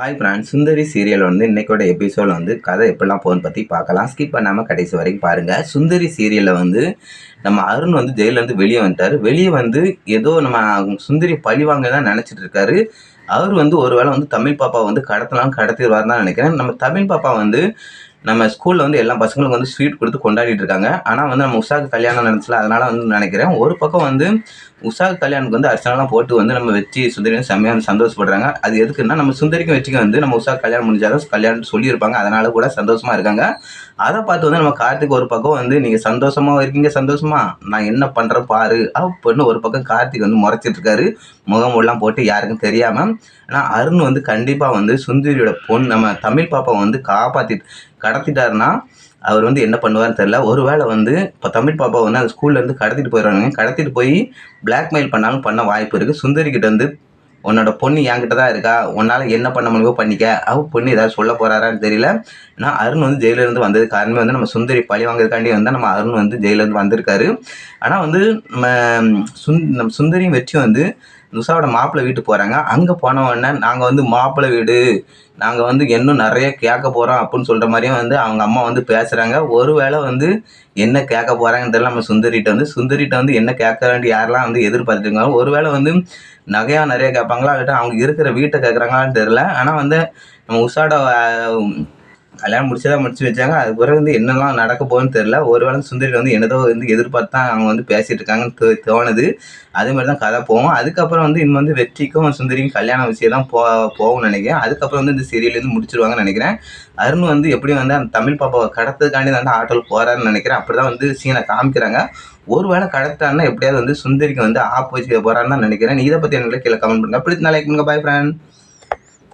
Hi friends சுந்தரி serial வந்து இன்னைக்கோட episode வந்து கதை எப்படிலாம் போகுதுன்னு பற்றி பார்க்கலாம். ஸ்கிப் பண்ணாமல் கடைசி வரைக்கும் பாருங்கள் சுந்தரி சீரியலில் வந்து நம்ம அருண் வந்து ஜெயிலேருந்து வெளியே வந்துட்டார். வெளியே வந்து ஏதோ நம்ம சுந்தரி பழிவாங்க தான் நினச்சிட்டு இருக்காரு. அவர் வந்து ஒரு வேளை வந்து தமிழ் பாப்பா வந்து கடத்தலாம் கடத்திடுவார் தான் நினைக்கிறேன். நம்ம தமிழ் பாப்பா வந்து நம்ம ஸ்கூலில் வந்து எல்லா பசங்களுக்கும் வந்து ஸ்வீட் கொடுத்து கொண்டாடிட்டு இருக்காங்க. ஆனால் வந்து நம்ம உஷாக்கு கல்யாணம் நடந்துச்சுல அதனால் வந்து நினைக்கிறேன். ஒரு பக்கம் வந்து உஷா கல்யாணுக்கு வந்து அர்ச்சனாலாம் போட்டு வந்து நம்ம வெற்றி சுந்தரியும் செம்மையாக வந்து சந்தோஷப்படுறாங்க. அது எதுக்குன்னா நம்ம சுந்தரிக்கும் வெற்றிக்கும் வந்து நம்ம உஷா கல்யாணம் முடிஞ்சாதான் கல்யாணம் சொல்லியிருப்பாங்க. அதனால கூட சந்தோஷமாக இருக்காங்க. அதை பார்த்து வந்து நம்ம கார்த்திக் ஒரு பக்கம் வந்து நீங்கள் சந்தோஷமாக இருக்கீங்க சந்தோஷமா? நான் என்ன பண்ணுறேன் பாரு அப்படின்னு ஒரு பக்கம் கார்த்திக் வந்து முறைச்சிட்டு இருக்காரு முகமூடலாம் போட்டு யாருக்கும் தெரியாமல் ஆனால் அருண் வந்து கண்டிப்பாக வந்து சுந்தரியோட பொண்ணு நம்ம தமிழ் பாப்பாவை வந்து காப்பாற்றி கடத்திட்டாருன்னா அவர் வந்து என்ன பண்ணுவார்னு தெரில ஒருவேளை வந்து இப்போ தமிழ் பாப்பா வந்து அந்த ஸ்கூல்லேருந்து கடத்திட்டு போயிடுறாங்க. கடத்திட்டு போய் பிளாக்மெயில் பண்ணாலும் பண்ண வாய்ப்பு இருக்குது சுந்தரிக்கிட்ட வந்து உன்னோட பொண்ணு என்கிட்ட தான் இருக்கா? உன்னால் என்ன பண்ண முடியுமோ பண்ணிக்க. அவ பொண்ணு ஏதாவது சொல்ல போகிறாரான்னு தெரியல. ஆனால் அருண் வந்து ஜெயிலேருந்து வந்தது காரணமே வந்து நம்ம சுந்தரி பழி வாங்குறதுக்காண்டி வந்து நம்ம அருண் வந்து ஜெயிலேருந்து வந்திருக்காரு. ஆனால் வந்து நம்ம சுந் நம்ம சுந்தரியும் வெற்றி வந்து நுஷாவோட மாப்பிள்ளை வீட்டுக்கு போகிறாங்க அங்கே போன உடனே நாங்கள் வந்து மாப்பிள்ளை வீடு நாங்கள் வந்து இன்னும் நிறைய கேட்க போகிறோம் அப்படின்னு சொல்கிற மாதிரியும் வந்து அவங்க அம்மா வந்து பேசுகிறாங்க ஒருவேளை வந்து என்ன கேட்க போகிறாங்கன்னு தெரியல. நம்ம சுந்தரிகிட்ட வந்து சுந்தரிகிட்ட வந்து என்ன கேட்க வேண்டிய யாரெல்லாம் வந்து எதிர்பார்த்துருக்காங்க ஒருவேளை வந்து நகையாக நிறைய கேட்பாங்களா இல்லாட்டா அவங்க இருக்கிற வீட்டை கேட்குறாங்களான்னு தெரில ஆனால் வந்து நம்ம உஷாட கல்யாணம் முடிச்சதான் முடிச்சு வச்சாங்க. அது பிறகு வந்து என்னெல்லாம் நடக்க போகுதுன்னு தெரில ஒருவேளை சுந்தரி வந்து என்னதோ வந்து எதிர்பார்த்து தான் அவங்க வந்து பேசிட்டு இருக்காங்கன்னு தோ தோணுது. அதே மாதிரி தான் கதை போகும். அதுக்கப்புறம் வந்து இன்னும் வந்து வெற்றிக்கும் சுந்தரிக்கும் கல்யாண விஷயம் தான் போ போகும்னு நினைக்கிறேன். அதுக்கப்புறம் வந்து இந்த சீரியல் வந்து முடிச்சிருவாங்கன்னு நினைக்கிறேன். அருண் வந்து எப்படியும் வந்து அந்த தமிழ் பாப்பாவை கடத்ததுக்காண்டி தான் ஆட்டோல் போகிறாருன்னு நினைக்கிறேன். அப்படி தான் வந்து சீனை காமிக்கிறாங்க. ஒருவேளை கடத்தான்னா எப்படியாவது வந்து சுந்தரிக்கு வந்து ஆப் வச்சுக்க போகிறான்னு தான் நினைக்கிறேன். இதை பற்றி எனக்கு கீழே கமெண்ட் பண்ணுங்க. அப்படி நாளைக்கு பண்ணுங்க. பாய் ஃப்ரெண்ட்